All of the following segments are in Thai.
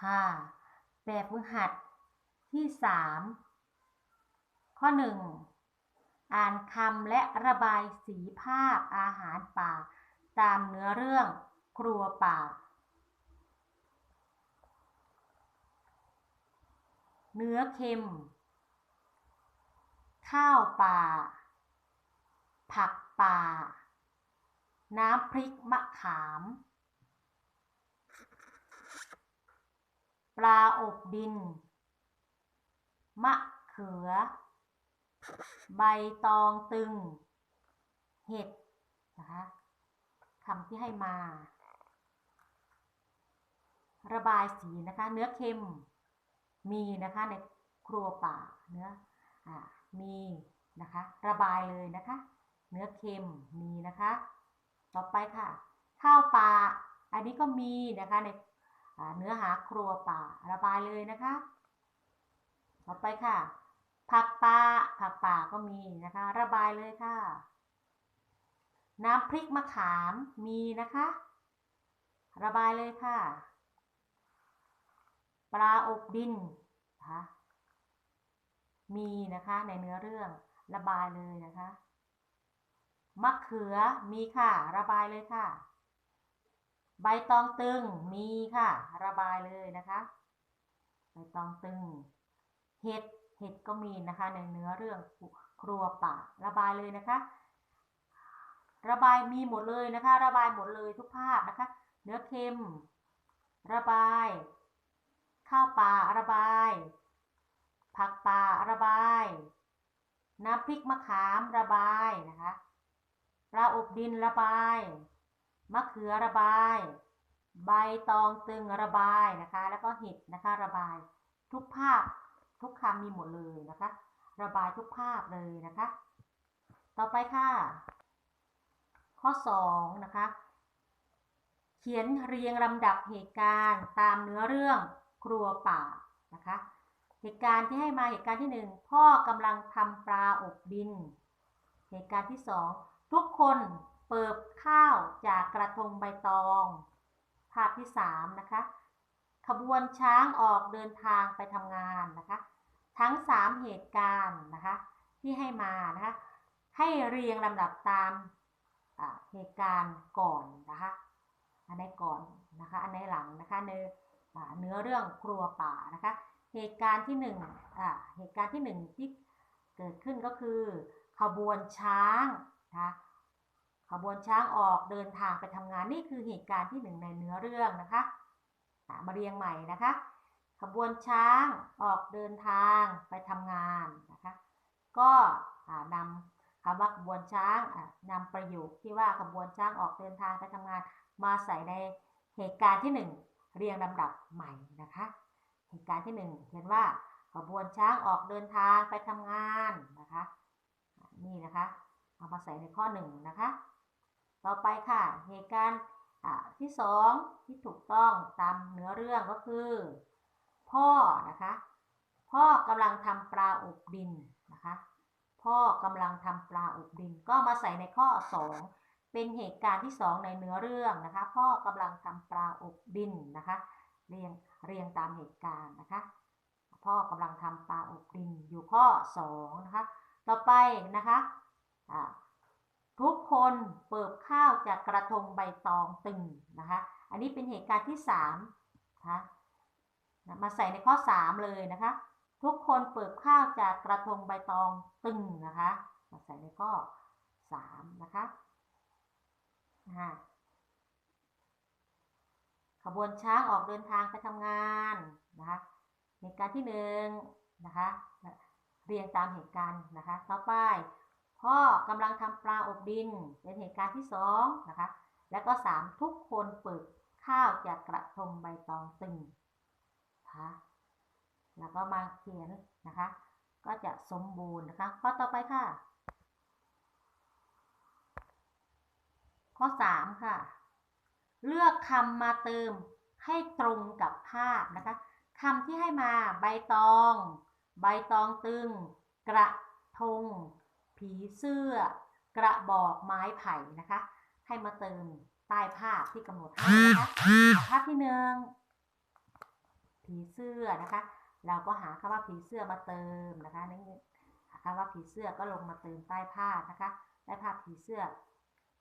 ค่ะ แบบฝึกหัดที่สามข้อหนึ่งอ่านคำและระบายสีภาพอาหารป่า ตามเนื้อเรื่องครัวป่า เนื้อเค็ม ข้าวป่า ผักป่า น้ำพริกมะขาม ปลาอบดิน มะเขือ ใบตองตึง เห็ดนะคะคำที่ให้มา ระบายสีนะคะ เนื้อเค็มมีนะคะในครัวป่าเนื้ออ่ามีนะคะ ระบายเลยนะคะ เนื้อเค็มมีนะคะ ต่อไปค่ะ ข้าวปลาอันนี้ก็มีนะคะใน เนื้อหาครัวป่าระบายเลยนะคะ ต่อไปค่ะ ผักป่าผักป่าก็มีนะคะ ระบายเลยค่ะ น้ำพริกมะขามมีนะคะ ระบายเลยค่ะ ปลาอบดินนะคะมีนะคะในเนื้อเรื่องระบายเลยนะคะมะเขือมีค่ะ ระบายเลยค่ะ ใบตองตึงมีค่ะ ระบายเลยนะคะใบตองตึง เห็ดเห็ดก็มีนะคะ ในเนื้อเรื่องครัวป่าระบายเลยนะคะ ระบายมีหมดเลยนะคะ ระบายหมดเลยทุกภาพนะคะ เนื้อเค็ม ระบาย ข้าวป่าระบาย ผักป่าระบาย น้ำพริกมะขามระบายนะคะปลาอบดินระบาย มะเขือระบาย ใบตองตึงระบายนะคะ แล้วก็เห็ดนะคะระบาย ทุกภาพทุกคำมีหมดเลยนะคะ ระบายทุกภาพเลยนะคะ ต่อไปค่ะ ข้อ2นะคะ เขียนเรียงลำดับเหตุการณ์ตามเนื้อเรื่องครัวป่านะคะ เหตุการณ์ที่ให้มาเหตุการณ์ที่หนึ่งพ่อกำลังทำปลาอบดิน เหตุการณ์ที่สองทุกคน เปิบข้าวจากกระทงใบตอง ภาพที่สามนะคะ ขบวนช้างออกเดินทางไปทำงานนะคะ ทั้งสามเหตุการณ์นะคะ ที่ให้มานะคะ ให้เรียงลำดับตามเหตุการณ์ก่อนนะคะ อันไหนก่อนนะคะ อันไหนหลังนะคะในเนื้อเรื่องครัวป่านะคะ เหตุการณ์ที่หนึ่งอ่าเหตุการณ์ที่หนึ่งที่เกิดขึ้นก็คือ ขบวนช้างนะคะ ขบวนช้างออกเดินทางไปทำงานนี่คือเหตุการณ์ที่หนึ่งในเนื้อเรื่องนะคะมาเรียงใหม่นะคะ ขบวนช้างออกเดินทางไปทำงานนะคะ ก็อ่านำคำว่าขบวนช้างอ่านำประโยคที่ว่าขบวนช้างออกเดินทางไปทำงาน มาใส่ในเหตุการณ์ที่หนึ่งเรียงลำดับใหม่นะคะ เหตุการณ์ที่หนึ่งเขียนว่าขบวนช้างออกเดินทางไปทำงานนะคะ นี่นะคะ เอามาใส่ในข้อหนึ่งนะคะ ต่อไปค่ะ เหตุการณ์ที่สองที่ถูกต้องตามเนื้อเรื่องก็คือ พ่อนะคะ พ่อกำลังทำปลาอบดินนะคะ พ่อกำลังทำปลาอบดิน ก็มาใส่ในข้อ 2 เป็นเหตุการณ์ที่ 2 ในเนื้อเรื่องนะคะ พ่อกำลังทำปลาอบดินนะคะ เรียงเรียงตามเหตุการณ์นะคะ พ่อกำลังทำปลาอบดินอยู่ข้อ 2 นะคะ ต่อไปนะคะอ่า ทุกคนเปิบข้าวจากกระทงใบตองตึงนะคะ อันนี้เป็นเหตุการณ์ที่3นะคะมาใส่ในข้อ 3 เลยนะคะ ทุกคนเปิบข้าวจากกระทงใบตองตึงนะคะ มาใส่ในข้อ 3 นะคะขบวนช้างออกเดินทางไปทำงานนะคะเหตุการณ์ที่หนึ่งนะคะเรียงตามเหตุการณ์นะคะ ต่อไป พ่อกำลังทำปลาอบดินเป็นเหตุการณ์ที่สองนะคะ แล้วก็สามทุกคนเปิดข้าวจากกระทงใบตองตึงนะคะแล้วก็มาเขียนนะคะ ก็จะสมบูรณ์นะคะ ข้อต่อไปค่ะ ข้อสามค่ะ เลือกคำมาเติมให้ตรงกับภาพนะคะคำที่ให้มาใบตอง ใบตองตึง กระทง ผีเสื้อกระบอกไม้ไผ่นะคะ ให้มาเติมใต้ภาพที่กำหนดให้นะคะภาพที่หนึ่งผีเสื้อนะคะ เราก็หาคำว่าผีเสื้อมาเติมนะคะนี่คำว่าผีเสื้อก็ลงมาเติมใต้ผ้านะคะใต้ผ้าผีเสื้อ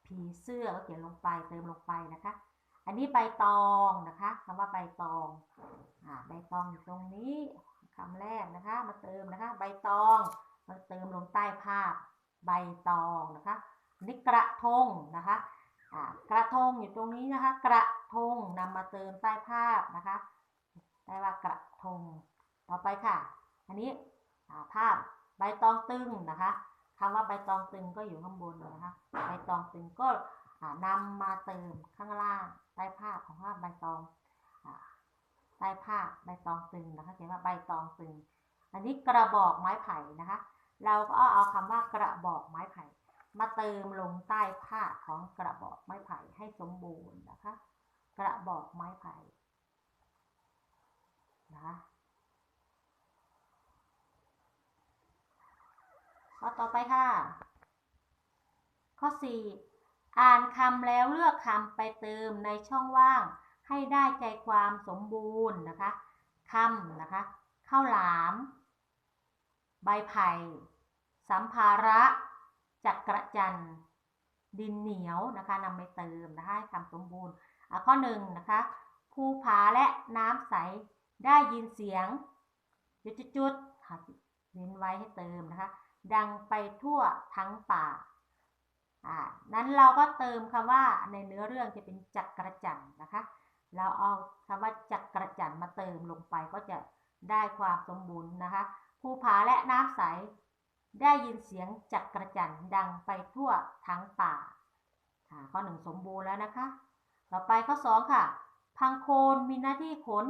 ผีเสื้อก็เขียนลงไปเติมลงไปนะคะ อันนี้ใบตองนะคะคำว่าใบตองอ่าใบตองอยู่ตรงนี้คำแรกนะคะ มาเติมนะคะ ใบตอง มาเติมลงใต้ภาพใบตองนะคะนนี้กระทงนะคะอ่ากระทงอยู่ตรงนี้นะคะ กระทงนำมาเติมใต้ภาพนะคะ ได้ว่ากระทงต่อไปค่ะ อันนี้ภาพใบตองตึงนะคะคำว่าใบตองตึงก็อยู่ข้างบนนะคะ ใบตองตึงก็อ่านำมาเติมข้างล่างใต้ภาพของภาพใบตองใต้ภาพใบตองตึงนะคะเขียนว่าใบตองตึง อันนี้กระบอกไม้ไผ่นะคะ เราก็เอาคำว่ากระบอกไม้ไผ่ มาเติมลงใต้ผ้าของกระบอกไม้ไผ่ให้สมบูรณ์นะคะ กระบอกไม้ไผ่นะคะข้อต่อไปค่ะ ข้อ 4 อ่านคำแล้วเลือกคำไปเติมในช่องว่าง ให้ได้ใจความสมบูรณ์นะคะคำนะคะ ข้าวหลาม ใบไผ่สัมภาระจักระจันทร์ดินเหนียวนะคะนำไปเติมนะคะให้คำสมบูรณ์อะข้อหนึ่งนะคะภูผาและน้ำใสได้ยินเสียง จุดๆค่ะเว้นไว้ให้เติมนะคะ ดังไปทั่วทั้งป่าอ่านั้นเราก็เติมคำว่าในเนื้อเรื่องจะเป็นจักระจันทร์นะคะ เราเอาคำว่าจักระจันทร์มาเติมลงไปก็จะได้ความสมบูรณ์นะคะ ภูผาและน้ำใส ได้ยินเสียงจักระจันดังไปทั่วทั้งป่าอ่าข้อหนึ่งสมบูรณ์แล้วนะคะ ต่อไปข้อสองค่ะ พังโคนมีหน้าที่ขน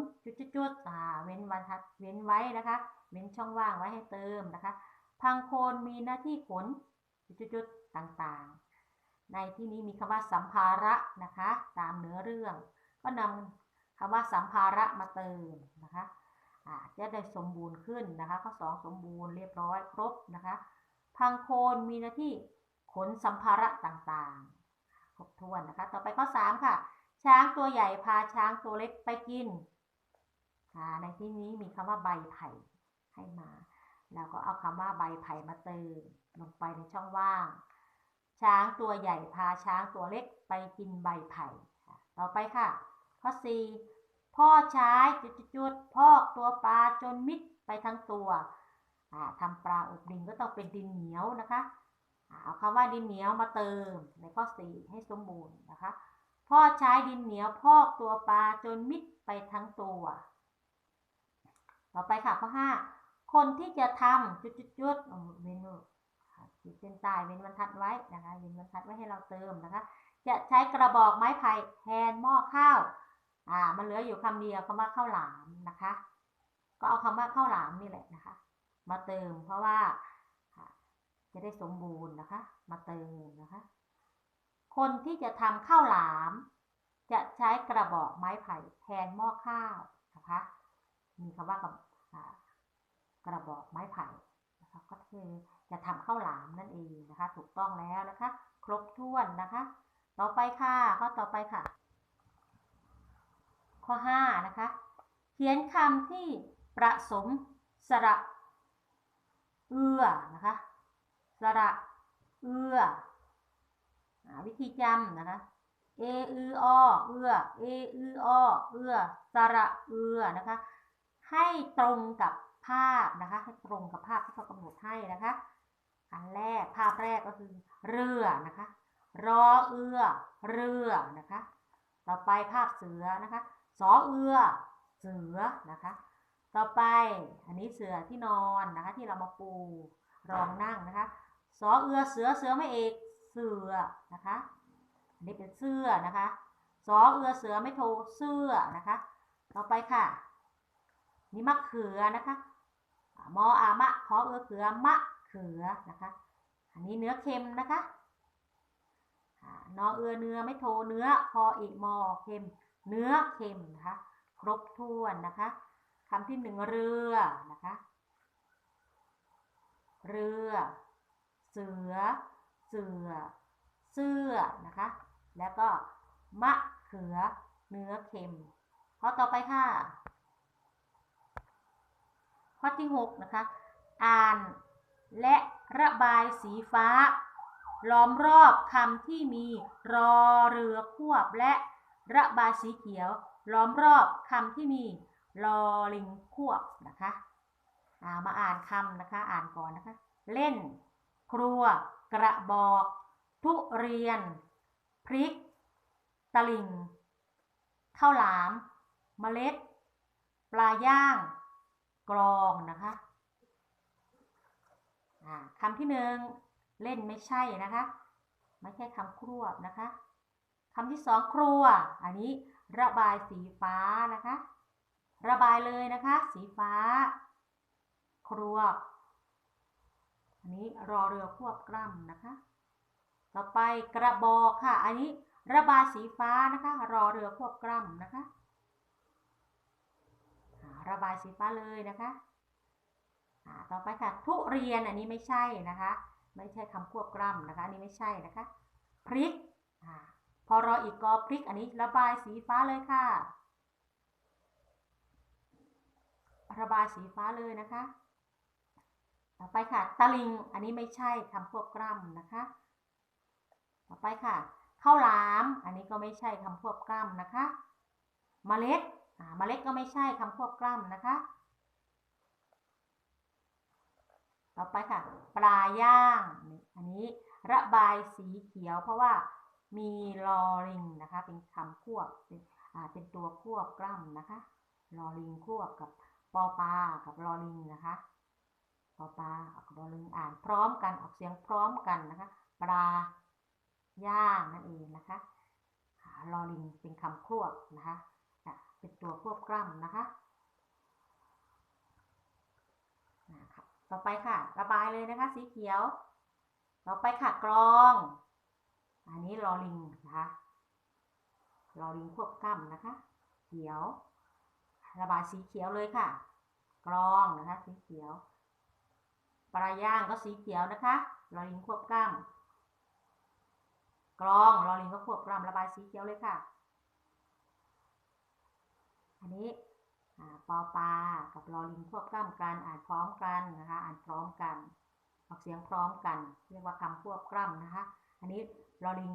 จุดๆอ่าเว้นบรรทัดเว้นไว้นะคะ เว้นช่องว่างไว้ให้เติมนะคะ พังโคนมีหน้าที่ขนจุดๆต่างๆ ในที่นี้มีคำว่าสัมภาระนะคะ ตามเนื้อเรื่อง ก็นำคำว่าสัมภาระมาเติมนะคะ จะได้สมบูรณ์ขึ้นนะคะข้อสองสมบูรณ์เรียบร้อยครบนะคะพังโคนมีหน้าที่ขนสัมภาระต่างๆ ครบถ้วนนะคะ ต่อไปข้อสามค่ะ ช้างตัวใหญ่พาช้างตัวเล็กไปกินในที่นี้มีคำว่าใบไผ่ให้มา แล้วก็เอาคำว่าใบไผ่มาเติมลงไปในช่องว่าง ช้างตัวใหญ่พาช้างตัวเล็กไปกินใบไผ่ ต่อไปค่ะ ข้อ 4 พ่อใช้จุดๆพอกตัวปลาจนมิดไปทั้งตัวอ่าทำปลาอบดินก็ต้องเป็นดินเหนียวนะคะเอาคำว่าดินเหนียวมาเติมในข้อ4ให้สมบูรณ์นะคะพ่อใช้ดินเหนียวพอกตัวปลาจนมิดไปทั้งตัว ต่อไปค่ะข้อ5คนที่จะทำจุดๆๆเอาเมนูค่ะขีดเส้นใต้เว้นบรรทัดไว้นะคะเว้นบรรทัดไว้ให้เราเติมนะคะ จะใช้กระบอกไม้ไผ่แทนหม้อข้าว อ่า มันเหลืออยู่คำเดียวคำว่าข้าวหลามนะคะ ก็เอาคำว่าข้าวหลามนี่แหละนะคะ มาเติมเพราะว่าจะได้สมบูรณ์นะคะ มาเติมนะคะ คนที่จะทำข้าวหลาม จะใช้กระบอกไม้ไผ่แทนหม้อข้าวนะคะ มีคำว่ากับกระบอกไม้ไผ่นะคะก็คือจะทำข้าวหลามนั่นเองนะคะ ถูกต้องแล้วนะคะ ครบถ้วนนะคะ ต่อไปค่ะข้อต่อไปค่ะ ข้อ5นะคะ เขียนคำที่ประสมสระเอื้อนะคะ สระเอื้อวิธีจำนะคะ เออืออเอื้อ เออืออเอื้อ สระเอื้อนะคะ ให้ตรงกับภาพนะคะ ให้ตรงกับภาพที่เขากำหนดให้นะคะ อันแรกภาพแรกก็คือเรือนะคะ รอเอื้อ เรือนะคะ ต่อไปภาพเสือนะคะ สอเอือ เสือนะคะ ต่อไปอันนี้เสือที่นอนนะคะ ที่เรามาปูรองนั่งนะคะ สอเอือเสือเสือไม่เอกเสือนะคะ อันนี้เป็นเสื้อนะคะสอเอือเสือไม่โทเสื้อนะคะ ต่อไปค่ะ นี่มะเขือนะคะมออามะขอเอือเขือมะเขือนะคะ อันนี้เนื้อเค็มนะคะนอเอือเนื้อไม่โทเนื้อพออีกมอเค็ม เนื้อเค็มนะคะ ครบถ้วนนะคะคำที่หนึ่งเรือนะคะ เรือ เสือ เสือ เสื้อนะคะ แล้วก็มะเขือ เนื้อเค็มข้อต่อไปค่ะ ข้อที่หกนะคะ อ่านและระบายสีฟ้า ล้อมรอบคำที่มีรอเรือควบและ ระบายสีเขียวล้อมรอบคำที่มีลอลิงควบนะคะามาอ่านคำนะคะ อ่านก่อนนะคะ เล่น ครัว กระบอก ทุเรียน พริก ตะลิงข้าวหลาม เมล็ด ปลาย่าง กรองนะคะคำที่หนึ่งเล่นไม่ใช่นะคะ ไม่ใช่คำครวบนะคะ คำที่สองครัว อันนี้ระบายสีฟ้านะคะ ระบายเลยนะคะ สีฟ้า ครัว อันนี้รอเรือควบกล้ำนะคะ ต่อไปกระบอกค่ะ อันนี้ระบายสีฟ้านะคะ รอเรือควบกล้ำนะคะ ระบายสีฟ้าเลยนะคะต่อไปค่ะ ทุเรียนอันนี้ไม่ใช่นะคะ ไม่ใช่คำควบกล้ำนะคะ อันนี้ไม่ใช่นะคะ พริกอ่า พอรออีกกอพริกอันนี้ระบายสีฟ้าเลยค่ะ ระบายสีฟ้าเลยนะคะ ต่อไปค่ะ ตะลิง อันนี้ไม่ใช่คำควบกล้ำนะคะ ต่อไปค่ะข้าวหลาม อันนี้ก็ไม่ใช่คำควบกล้ำนะคะเมล็ดอ่าเมล็ดก็ไม่ใช่คำควบกล้ำนะคะ ต่อไปค่ะ ปลาย่าง อันนี้ระบายสีเขียวเพราะว่า มีลอลิงนะคะ เป็นคำควบเป็นอ่าเป็นตัวควบกล้ำนะคะลอลิงควบกับปอปลากับลอลิงนะคะปอปลากับลอลิงอ่านพร้อมกันออกเสียงพร้อมกันนะคะ ปลาย่างนั่นเองนะคะลอลิงเป็นคำควบนะคะเป็นตัวควบกล้ำนะคะนะคะต่อไปค่ะ ระบายเลยนะคะ สีเขียว ต่อไปค่ะกรอง อันนี้ลอลิงนะคะลอลิงควบกล้ำนะคะ เขียว ระบายสีเขียวเลยค่ะ กรองนะคะ สีเขียว ปลาย่างก็สีเขียวนะคะลอลิงควบกล้ำกรองลอลิงก็ควบกล้ำระบายสีเขียวเลยค่ะ อันนี้ปอปลากับลอลิงควบกล้ำกันอ่านพร้อมกันนะคะ อ่านพร้อมกันออกเสียงพร้อมกัน เรียกว่าคำควบกล้ำนะคะ อันนี้ ลอลิง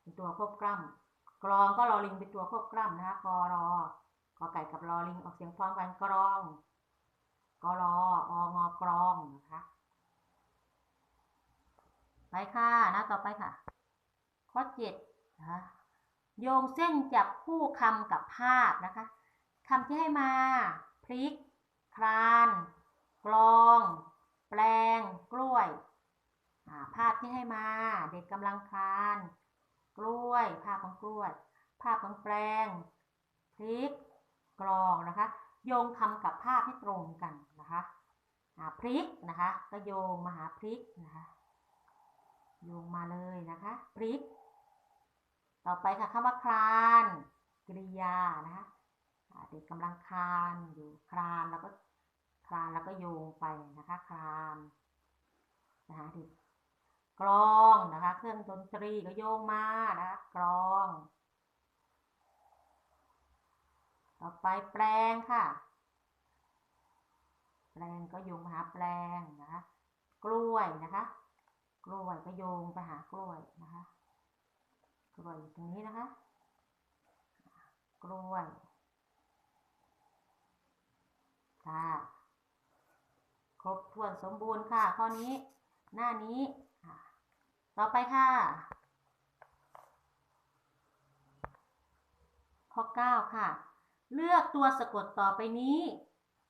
เป็นตัวควบกล้ำกรองก็ลอลิงเป็นตัวควบกล้ำนะคะกรอกอไก่กับลอลิงออกเสียงพร้อมกันกรองกรอองอกรองนะคะไปค่ะหน้าต่อไปค่ะ ข้อเจ็ดนะคะโยงเส้นจับคู่คำกับภาพนะคะคำที่ให้มา พริก คราน กลอง แปลง กล้วย ภาพที่ให้มา เด็กกำลังคลาน กล้วย ภาพของกล้วย ภาพของแปลงพริกกลองนะคะโยงคำกับภาพให้ตรงกันนะคะพริกนะคะ ก็โยงมาหาพริกนะคะโยงมาเลยนะคะพริก ต่อไปค่ะคำว่าคลานกริยานะคะเด็กกำลังคลานอยู่คลานแล้วก็คลานแล้วก็โยงไปนะคะคลานนะคะเด็ก กลองนะคะ เครื่องดนตรีก็โยงมานะคะกลอง ต่อไปแปลงค่ะ แปลงก็โยงมาหาแปลงนะคะ กล้วยนะคะ กล้วยก็โยงไปหากล้วยนะคะกล้วยอยู่ตรงนี้นะคะ กล้วยค่ะครบถ้วนสมบูรณ์ค่ะ ข้อนี้ หน้านี้ ต่อไปค่ะ ข้อ 9 ค่ะ เลือกตัวสะกดต่อไปนี้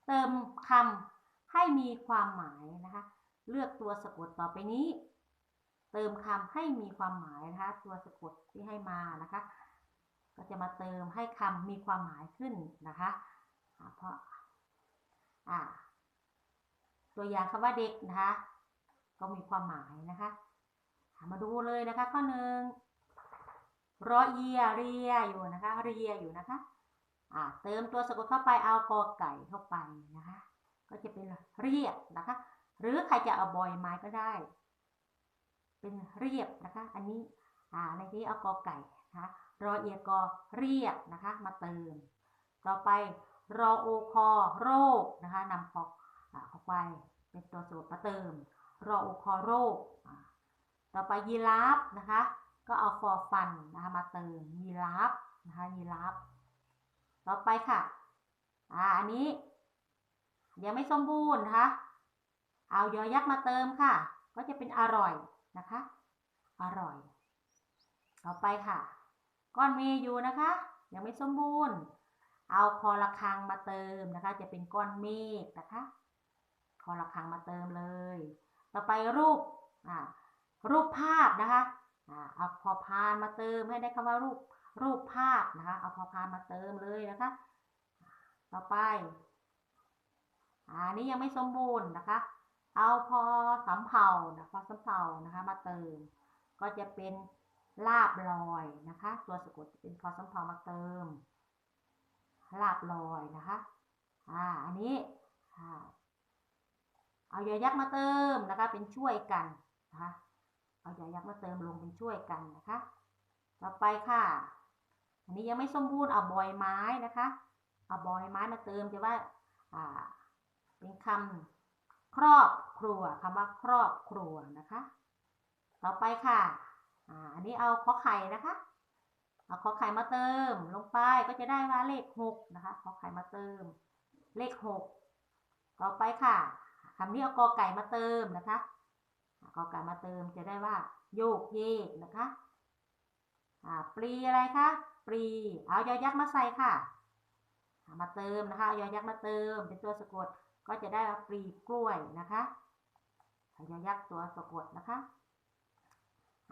เติมคำให้มีความหมายนะคะ เลือกตัวสะกดต่อไปนี้ เติมคำให้มีความหมายนะคะ ตัวสะกดที่ให้มานะคะ ก็จะมาเติมให้คำมีความหมายขึ้นนะคะเพราะอ่าตัวอย่างคำว่าเด็กนะคะ ก็มีความหมายนะคะ มาดูเลยนะคะข้อหนึ่งรอเอียเรียอยู่นะคะเรียอยู่นะคะอ่าเติมตัวสะกดเข้าไปเอากอไก่เข้าไปนะคะ ก็จะเป็นเรียบนะคะ หรือใครจะเอาบอยไม้ก็ได้ เป็นเรียบนะคะ อันนี้อ่าในที่เอากอไก่นะคะรอเอียกอเรียบนะคะ มาเติม ต่อไปรอโอคอโรคนะคะนำพอไปเป็นตัวสะกดมาเติม รอโอคอโรคอ่า ต่อไปยีราฟนะคะ ก็เอาฟอร์ฟันนะคะมาเติมยีราฟนะคะยีราฟต่อไปค่ะ อ่า อันนี้ ยังไม่สมบูรณ์นะคะ เอายอยักษ์มาเติมค่ะ ก็จะเป็นอร่อยนะคะ อร่อย ต่อไปค่ะ ก้อนเมย์อยู่นะคะ ยังไม่สมบูรณ์ เอาคอระฆังมาเติมนะคะ จะเป็นก้อนเมฆนะคะ คอระฆังมาเติมเลย ต่อไปรูป อ่า รูปภาพนะคะเอาพอพานมาเติมให้ได้คำว่ารูปรูปภาพนะคะเอาพอพานมาเติมเลยนะคะ ต่อไปอันนี้ยังไม่สมบูรณ์นะคะ เอาพอสำเภานะพอสำเภานะคะ มาเติม ก็จะเป็นลาบลอยนะคะ ตัวสะกดจะเป็นพอสำเภามาเติม ลาบลอยนะคะอ่าอันนี้เอายอยักษ์มาเติมนะคะ เป็นช่วยกันนะคะ เอายอยักษ์มาเติมลงเป็นช่วยกันนะคะ ต่อไปค่ะ อันนี้ยังไม่สมบูรณ์เอาบอยไม้นะคะ เอาบอยไม้มาเติมจะว่าอ่าเป็นคำครอบครัวคำว่าครอบครัวนะคะ ต่อไปค่ะอ่าอันนี้เอาขอไข่นะคะเอาขอไข่มาเติมลงไปก็จะได้ว่าเลขหกนะคะขอไข่มาเติม เลขหกต่อไปค่ะคำนี้เอากอไก่มาเติมนะคะ กอไก่มาเติมจะได้ว่า โยกเยกนะคะอ่าปลีอะไรคะปลีเอายอยักษ์มาใส่ค่ะมาเติมนะคะอายอยักษ์มาเติมเป็นตัวสะกดก็จะได้ว่าปลีกล้วยนะคะอายอยักษ์ตัวสะกดนะคะ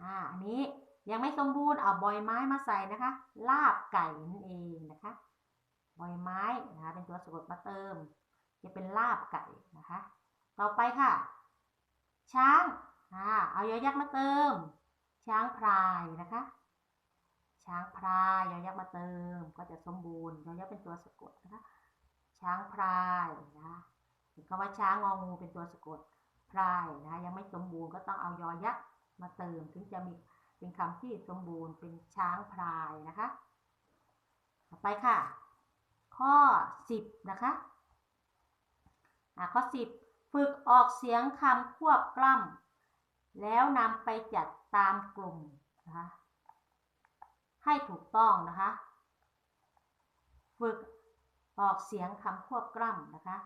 อ่าอันนี้ยังไม่สมบูรณ์เอาบอยไม้มาใส่นะคะ ลาบไก่นั่นเองนะคะบอยไม้นะคะเป็นตัวสะกดมาเติม จะเป็นลาบไก่นะคะ ต่อไปค่ะ ช้างอ่าเอายอยักษ์มาเติม ช้างพลายนะคะ ช้างพลายยอยักษ์มาเติม ก็จะสมบูรณ์ยอยักษ์เป็นตัวสะกดนะคะ ช้างพลายนะเห็นคำว่าช้างงองูเป็นตัวสะกดพลายนะยังไม่สมบูรณ์ก็ต้องเอายอยักษ์มาเติม ถึงจะมีเป็นคำที่สมบูรณ์เป็นช้างพลายนะคะ ต่อไปค่ะ ข้อ 10 นะคะอะข้อ 10 ฝึกออกเสียงคำควบกล้ำแล้วนำไปจัดตามกลุ่มนะคะให้ถูกต้องนะคะ ฝึกออกเสียงคำควบกล้ำนะคะ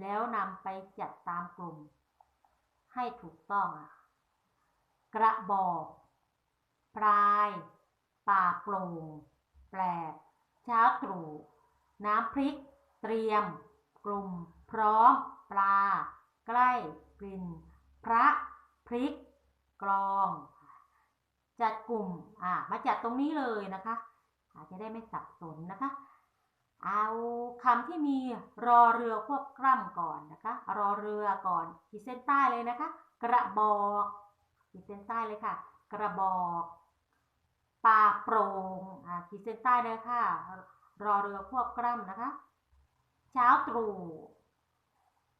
แล้วนำไปจัดตามกลุ่ม ให้ถูกต้องอะกระบอกปลาย ป่าโปร่งแปลกเช้าตรู่น้ำพริก เตรียม กลุ่ม พร้อม ปลา ใกล้กลิ่น พระพริก กลอง จัดกลุ่มอ่ามาจัดตรงนี้เลยนะคะอาจจะได้ไม่สับสนนะคะ เอาคำที่มีรอเรือควบกล้ำก่อนนะคะ รอเรือก่อนขีดเส้นใต้เลยนะคะ กระบอกขีดเส้นใต้เลยค่ะ กระบอกป่าโปร่งอ่าขีดเส้นใต้เลยค่ะ รอเรือควบกล้ำนะคะ เช้าตรู่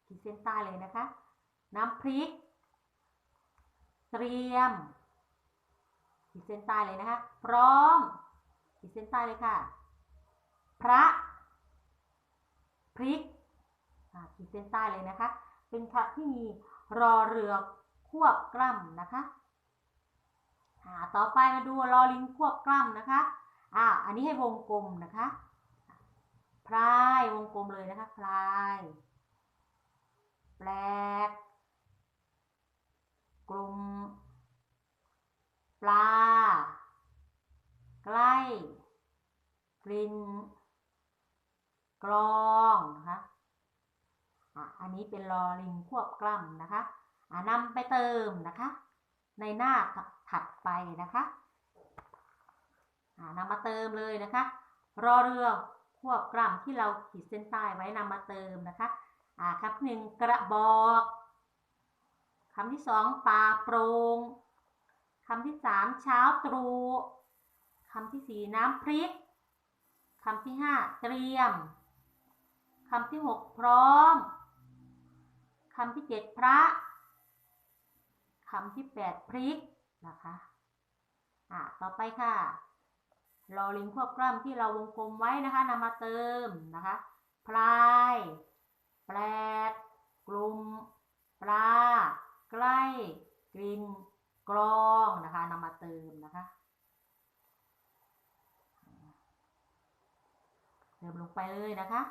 ขีดเส้นใต้เลยนะคะ น้ำพริก เตรียม ขีดเส้นใต้เลยนะคะ พร้อม ขีดเส้นใต้เลยค่ะ พระ พริกขีดเส้นใต้เลยนะคะ เป็นคำที่มีรอเรือควบกล้ำนะคะต่อไปมาดูรอลิงควบกล้ำนะคะอ่าอันนี้ให้วงกลมนะคะพรายวงกลมเลยนะคะพราย แปลก กลุ่ม ปลา ใกล้ กลิ่นกลองนะคะอันนี้เป็นรอลิงควบกล้ำนะคะนำไปเติมนะคะ ในหน้าถัดไปนะคะนำมาเติมเลยนะคะ รอเรือควบกล้ำที่เราขีดเส้นใต้ไว้นำมาเติมนะคะ อ่าคำหนึ่งกระบอกคำที่สองปลาโปร่งคำที่สามเช้าตรู่คำที่สี่น้ำพริกคำที่ห้าเตรียมคำที่หกพร้อมคำที่เจ็ดพระคำที่แปดพริกนะคะอะต่อไปค่ะรอลิงควบกล้ำที่เราวงกลมไว้นะคะนำมาเติมนะคะ พลาย แปลก กลุ่ม ปลา ใกล้ กลิ่น กรองนะคะนำมาเติมนะคะ เติมลงไปเลยนะคะ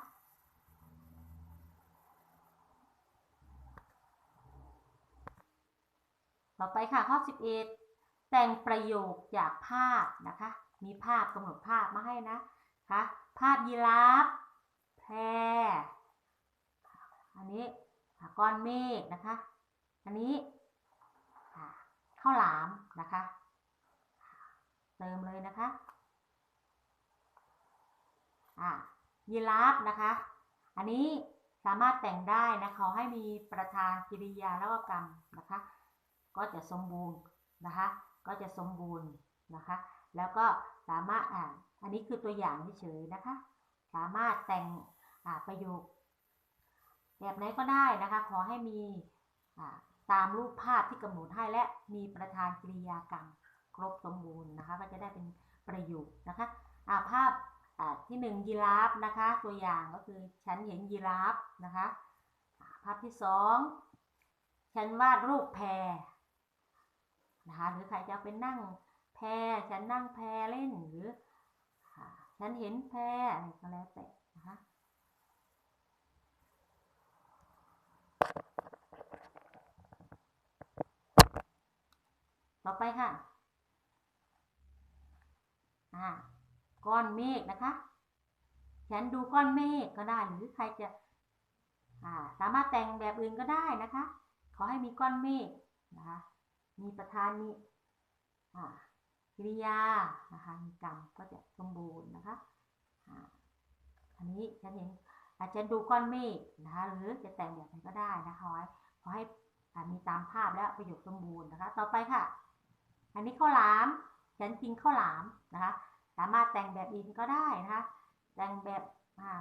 ต่อไปค่ะข้อ 11 แต่งประโยคจากภาพนะคะ มีภาพกำหนดภาพมาให้นะคะ ภาพยีราฟแพร อันนี้ก้อนเมฆนะคะ อันนี้ข้าวหลามนะคะ เติมเลยนะคะอะยีราฟนะคะ อันนี้สามารถแต่งได้นะเขอให้มีประธานกิริยาแล้วก็กรรมนะคะ ก็จะสมบูรณ์นะคะ ก็จะสมบูรณ์นะคะ แล้วก็สามารถอ่าอันนี้คือตัวอย่างเฉยๆนะคะ สามารถแต่งอาประโยค แบบไหนก็ได้นะคะ ขอให้มีตามรูปภาพที่กำหนดให้และมีประธานกริยากรรมครบสมบูรณ์นะคะ ก็จะได้เป็นประโยคนะคะอาภาพาที่หนึ่งยีราฟนะคะ ตัวอย่างก็คือฉันเห็นยีราฟนะคะาภาพที่สองฉันวาดรูปแพรนะคะหรือใครจะเป็นนั่งแพรฉันนั่งแพรเล่นหรือฉันเห็นแพรอะไรก็แล้วแต่นะคะ ต่อไปค่ะอ่าก้อนเมฆนะคะ ฉันดูก้อนเมฆก็ได้หรือใครจะอ่าสามารถแต่งแบบอื่นก็ได้นะคะ ขอให้มีก้อนเมฆนะคะมีประธานมีอ่ากิริยานะคะมีกรรมก็จะสมบูรณ์นะคะอ่าอันนี้ฉันเห็นอาจจะดูก้อนเมฆนะคะหรือจะแต่งแบบไหนก็ได้นะคะขอให้ขอให้มีตามภาพและประโยคสมบูรณ์นะคะ ต่อไปค่ะ อันนี้ข้าวหลามฉันกินข้าวหลามนะคะ สามารถแต่งแบบอื่นก็ได้นะคะ แต่งแบบ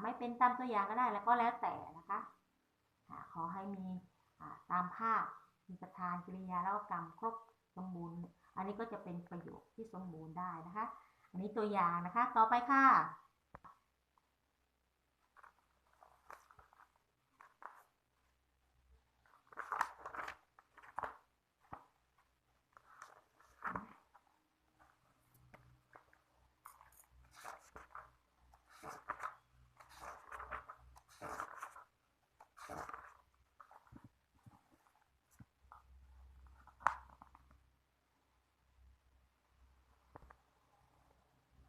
ไม่เป็นตามตัวอย่างก็ได้แล้วก็แล้วแต่นะคะขอให้มีตามภาพมีประธานกริยาแล้วก็กรรมครบสมบูรณ์ อันนี้ก็จะเป็นประโยคที่สมบูรณ์ได้นะคะ อันนี้ตัวอย่างนะคะ ต่อไปค่ะ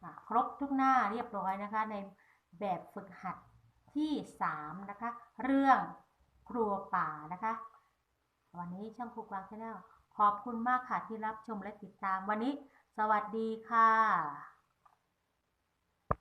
ค่ะครบทุกหน้าเรียบร้อยนะคะ ในแบบฝึกหัดที่ 3 นะคะ เรื่องครัวป่านะคะ วันนี้ช่างครูกวางชาแนลขอบคุณมากค่ะที่รับชมและติดตามวันนี้ สวัสดีค่ะ